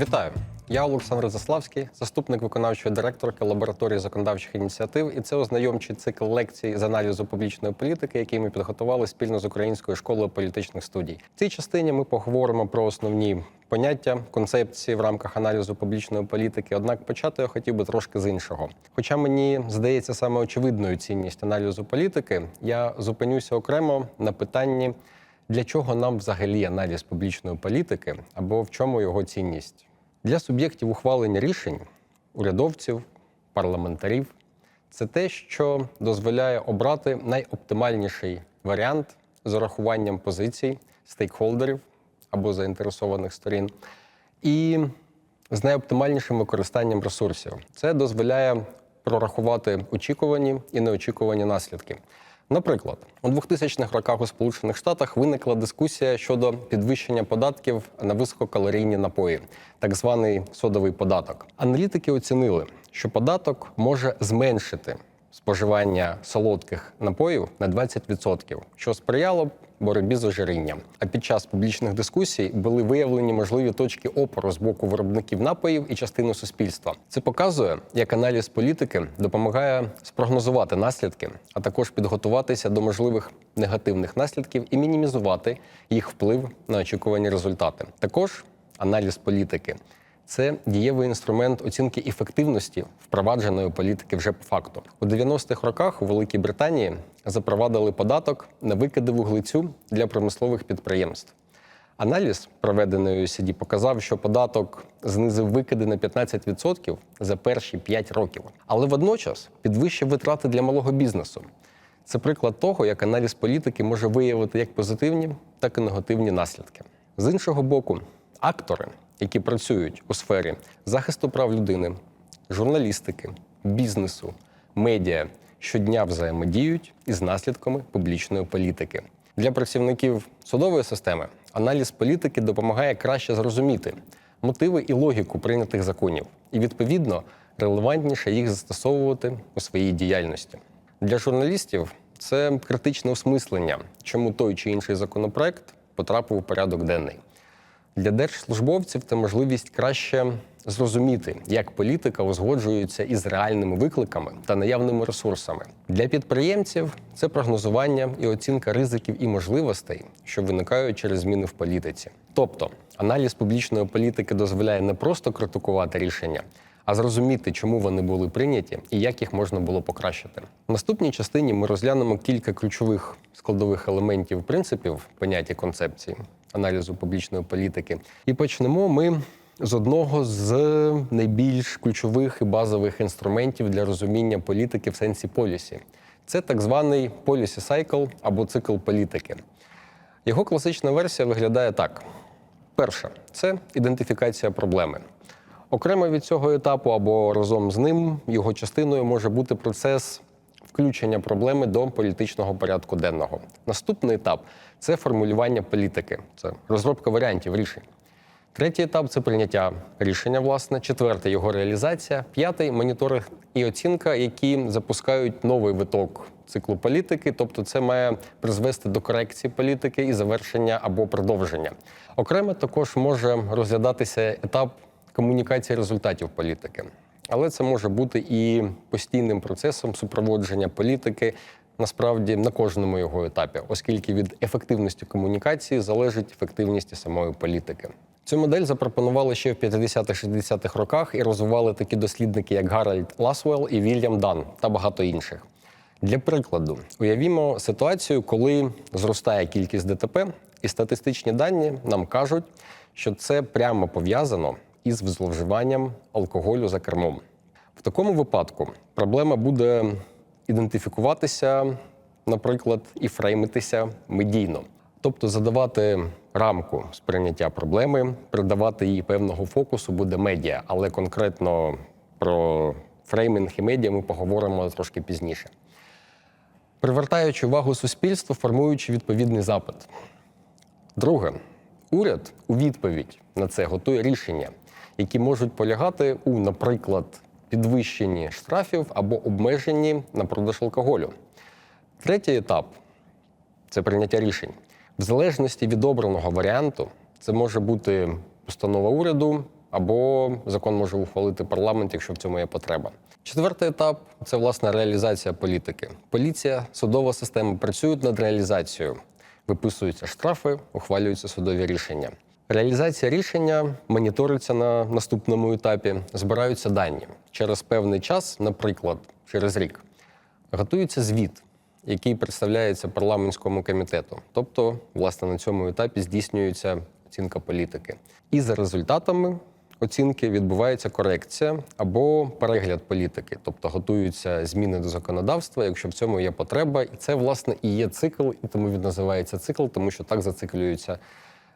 Вітаю! Я Олександр Заславський, заступник виконавчої директорки лабораторії законодавчих ініціатив, і це ознайомчий цикл лекцій з аналізу публічної політики, який ми підготували спільно з Українською школою політичних студій. В цій частині ми поговоримо про основні поняття, концепції в рамках аналізу публічної політики. Однак почати я хотів би трошки з іншого. Хоча мені здається саме очевидною цінність аналізу політики, я зупинюся окремо на питанні. Для чого нам взагалі аналіз публічної політики або в чому його цінність? Для суб'єктів ухвалення рішень, урядовців, парламентарів це те, що дозволяє обрати найоптимальніший варіант з урахуванням позицій стейкхолдерів або заінтересованих сторін, і з найоптимальнішим використанням ресурсів. Це дозволяє прорахувати очікувані і неочікувані наслідки. Наприклад, у 2000-х роках у Сполучених Штатах виникла дискусія щодо підвищення податків на висококалорійні напої, так званий содовий податок. Аналітики оцінили, що податок може зменшити споживання солодких напоїв на 20%, що сприяло боротьбі з ожирінням. А під час публічних дискусій були виявлені можливі точки опору з боку виробників напоїв і частини суспільства. Це показує, як аналіз політики допомагає спрогнозувати наслідки, а також підготуватися до можливих негативних наслідків і мінімізувати їх вплив на очікувані результати. Також аналіз політики це дієвий інструмент оцінки ефективності впровадженої політики вже по факту. У 90-х роках у Великій Британії запровадили податок на викиди вуглецю для промислових підприємств. Аналіз, проведений UCD, показав, що податок знизив викиди на 15% за перші 5 років, але водночас підвищив витрати для малого бізнесу. Це приклад того, як аналіз політики може виявити як позитивні, так і негативні наслідки. З іншого боку, актори, які працюють у сфері захисту прав людини, журналістики, бізнесу, медіа, щодня взаємодіють із наслідками публічної політики. Для працівників судової системи аналіз політики допомагає краще зрозуміти мотиви і логіку прийнятих законів, і відповідно релевантніше їх застосовувати у своїй діяльності. Для журналістів це критичне осмислення, чому той чи інший законопроект потрапив у порядок денний. Для держслужбовців це можливість краще зрозуміти, як політика узгоджується із реальними викликами та наявними ресурсами. Для підприємців це прогнозування і оцінка ризиків і можливостей, що виникають через зміни в політиці. Тобто, аналіз публічної політики дозволяє не просто критикувати рішення, а зрозуміти, чому вони були прийняті і як їх можна було покращити. В наступній частині ми розглянемо кілька ключових складових елементів принципів поняття концепції аналізу публічної політики. І почнемо ми з одного з найбільш ключових і базових інструментів для розуміння політики в сенсі полісі. Це так званий policy cycle або цикл політики. Його класична версія виглядає так: перше це ідентифікація проблеми. Окремо від цього етапу або разом з ним його частиною може бути процес включення проблеми до політичного порядку денного. Наступний етап це формулювання політики, це розробка варіантів рішень. Третій етап це прийняття рішення, власне, четвертий його реалізація, п'ятий моніторинг і оцінка, які запускають новий виток циклу політики, тобто це має призвести до корекції політики і завершення або продовження. Окремо також може розглядатися етап комунікації результатів політики. Але це може бути і постійним процесом супроводження політики насправді на кожному його етапі, оскільки від ефективності комунікації залежить ефективність самої політики. Цю модель запропонували ще в 50-60-х роках і розвивали такі дослідники, як Гарольд Ласвелл і Вільям Дан та багато інших. Для прикладу, уявімо ситуацію, коли зростає кількість ДТП, і статистичні дані нам кажуть, що це прямо пов'язано із зловживанням алкоголю за кермом. В такому випадку проблема буде ідентифікуватися, наприклад, і фреймитися медійно, тобто задавати рамку сприйняття проблеми, придавати їй певного фокусу буде медіа, але конкретно про фреймінг і медіа ми поговоримо трошки пізніше. Привертаючи увагу суспільства, формуючи відповідний запит. Друге, уряд у відповідь на це готує рішення, які можуть полягати у, наприклад, підвищенні штрафів або обмеженні на продаж алкоголю. Третій етап це прийняття рішень. В залежності від обраного варіанту, це може бути постанова уряду, або закон може ухвалити парламент, якщо в цьому є потреба. Четвертий етап це власне реалізація політики. Поліція, судова система працюють над реалізацією. Виписуються штрафи, ухвалюються судові рішення. Реалізація рішення моніториться на наступному етапі, збираються дані. Через певний час, наприклад, через рік, готується звіт, який представляється парламентському комітету. Тобто, власне, на цьому етапі здійснюється оцінка політики. І за результатами оцінки відбувається корекція або перегляд політики, тобто готуються зміни до законодавства, якщо в цьому є потреба. І це, власне, і є цикл, і тому він називається цикл, тому що так зациклюються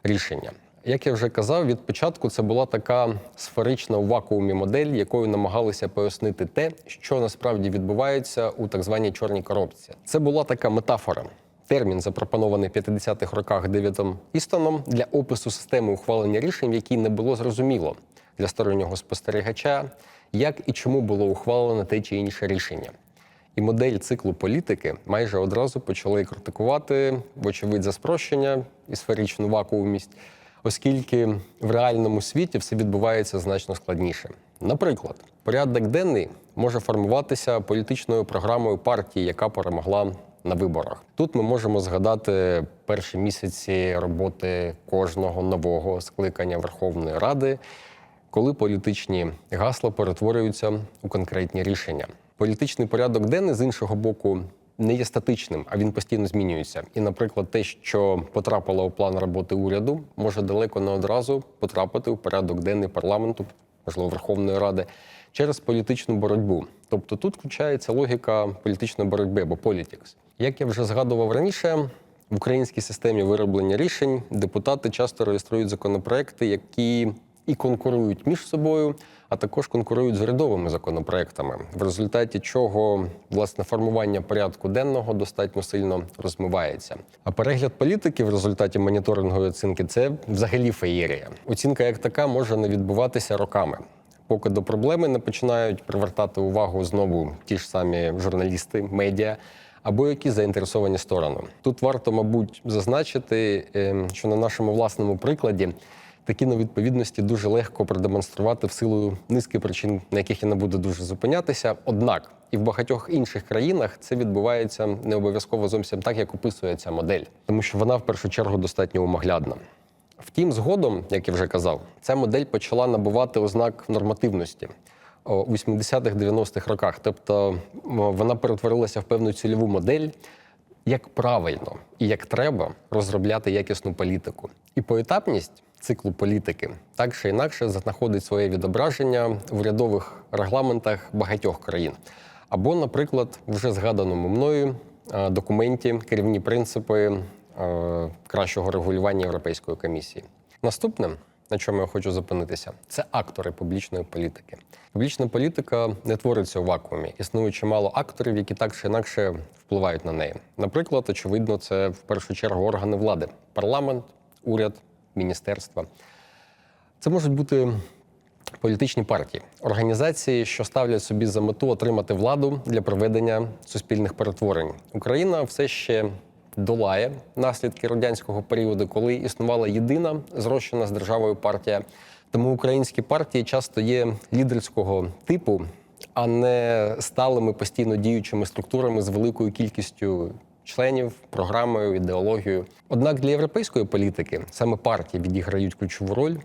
рішення. Як я вже казав, від початку це була така сферична у вакуумі модель, якою намагалися пояснити те, що насправді відбувається у так званій чорній коробці. Це була така метафора. Термін, запропонований в 50-х роках Девідом Істоном для опису системи ухвалення рішень, в якій не було зрозуміло для стороннього спостерігача, як і чому було ухвалено те чи інше рішення. І модель циклу політики майже одразу почали критикувати, вочевидь, за спрощення і сферичну вакуумість, оскільки в реальному світі все відбувається значно складніше. Наприклад, порядок денний може формуватися політичною програмою партії, яка перемогла на виборах. Тут ми можемо згадати перші місяці роботи кожного нового скликання Верховної Ради, коли політичні гасла перетворюються у конкретні рішення. Політичний порядок денний з іншого боку не є статичним, а він постійно змінюється. І, наприклад, те, що потрапило у план роботи уряду, може далеко не одразу потрапити у порядок денний парламенту, можливо, Верховної Ради, через політичну боротьбу. Тобто тут включається логіка політичної боротьби або політікс. Як я вже згадував раніше, в українській системі вироблення рішень депутати часто реєструють законопроекти, які і конкурують між собою, а також конкурують з урядовими законопроектами, в результаті чого власне формування порядку денного достатньо сильно розмивається. А перегляд політики в результаті моніторингової оцінки це взагалі феєрія. Оцінка як така може не відбуватися роками. Поки до проблеми не починають привертати увагу знову ті ж самі журналісти, медіа або які заінтересовані сторони. Тут варто, мабуть, зазначити, ем, що на нашому власному прикладі такі невідповідності дуже легко продемонструвати в силу низки причин, на яких я не буду дуже зупинятися. Однак і в багатьох інших країнах це відбувається не обов'язково зовсім так, як описує ця модель, тому що вона в першу чергу достатньо умоглядна. Втім, згодом, як я вже казав, ця модель почала набувати ознак нормативності у 80-х-90-х роках. Тобто вона перетворилася в певну цільову модель, як правильно і як треба розробляти якісну політику. І поетапність циклу політики так чи інакше знаходить своє відображення в урядових регламентах багатьох країн. Або, наприклад, вже згаданому мною е, документі керівні принципи е, кращого регулювання Європейської комісії. Наступне, на чому я хочу зупинитися, це актори публічної політики. Публічна політика не твориться у вакуумі. Існує чимало акторів, які так чи інакше впливають на неї. Наприклад, очевидно, це в першу чергу органи влади: парламент, уряд, міністерства. Це можуть бути політичні партії, організації, що ставлять собі за мету отримати владу для проведення суспільних перетворень. Україна все ще долає наслідки радянського періоду, коли існувала єдина зрощена з державою партія. Тому українські партії часто є лідерського типу, а не сталими постійно діючими структурами з великою кількістю членів, програмою, ідеологією. Однак для європейської політики саме партії відіграють ключову роль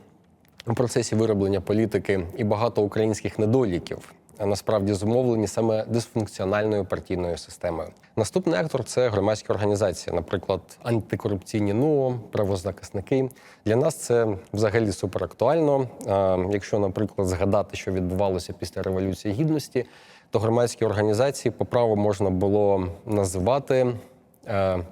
у процесі вироблення політики і багато українських недоліків. а Насправді зумовлені саме дисфункціональною партійною системою. Наступний актор це громадські організації, наприклад, антикорупційні НУО, правозахисники. Для нас це взагалі суперактуально. Якщо, наприклад, згадати, що відбувалося після революції гідності, то громадські організації по праву можна було називати,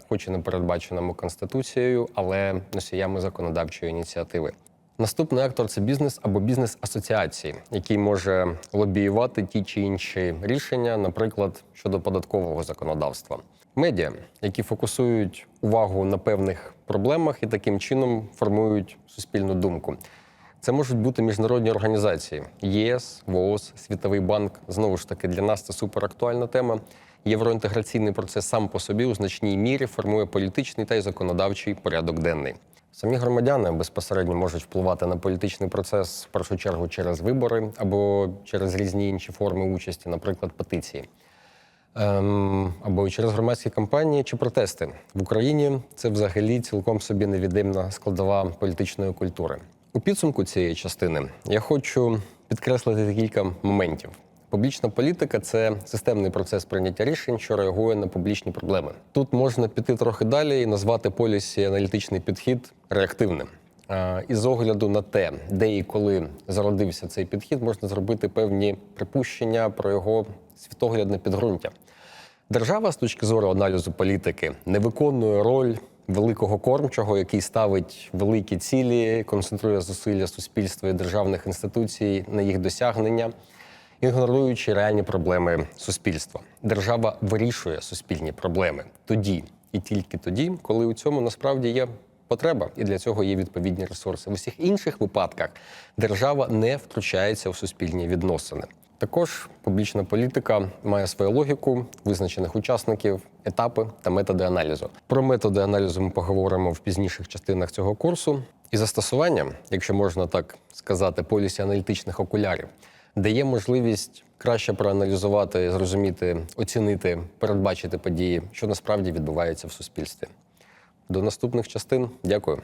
хоч і не передбаченими конституцією, але носіями законодавчої ініціативи. Наступний актор це бізнес або бізнес-асоціації, який може лобіювати ті чи інші рішення, наприклад, щодо податкового законодавства. Медіа, які фокусують увагу на певних проблемах і таким чином формують суспільну думку. Це можуть бути міжнародні організації ЄС, ВООЗ, Світовий банк. Знову ж таки, для нас це суперактуальна тема. Євроінтеграційний процес сам по собі у значній мірі формує політичний та й законодавчий порядок денний. Самі громадяни безпосередньо можуть впливати на політичний процес в першу чергу через вибори або через різні інші форми участі, наприклад, петиції. Ем, або через громадські кампанії чи протести в Україні. Це взагалі цілком собі невід'ємна складова політичної культури. У підсумку цієї частини я хочу підкреслити кілька моментів. Публічна політика це системний процес прийняття рішень, що реагує на публічні проблеми. Тут можна піти трохи далі і назвати полісі аналітичний підхід реактивним. І з огляду на те, де і коли зародився цей підхід, можна зробити певні припущення про його світоглядне підґрунтя. Держава з точки зору аналізу політики не виконує роль великого кормчого, який ставить великі цілі, концентрує зусилля суспільства і державних інституцій на їх досягнення, ігноруючи реальні проблеми суспільства. Держава вирішує суспільні проблеми тоді і тільки тоді, коли у цьому насправді є потреба, і для цього є відповідні ресурси. В усіх інших випадках держава не втручається в суспільні відносини. Також публічна політика має свою логіку, визначених учасників, етапи та методи аналізу. Про методи аналізу ми поговоримо в пізніших частинах цього курсу. І застосування, якщо можна так сказати, полісі аналітичних окулярів, дає можливість краще проаналізувати, зрозуміти, оцінити, передбачити події, що насправді відбувається в суспільстві. До наступних частин. Дякую.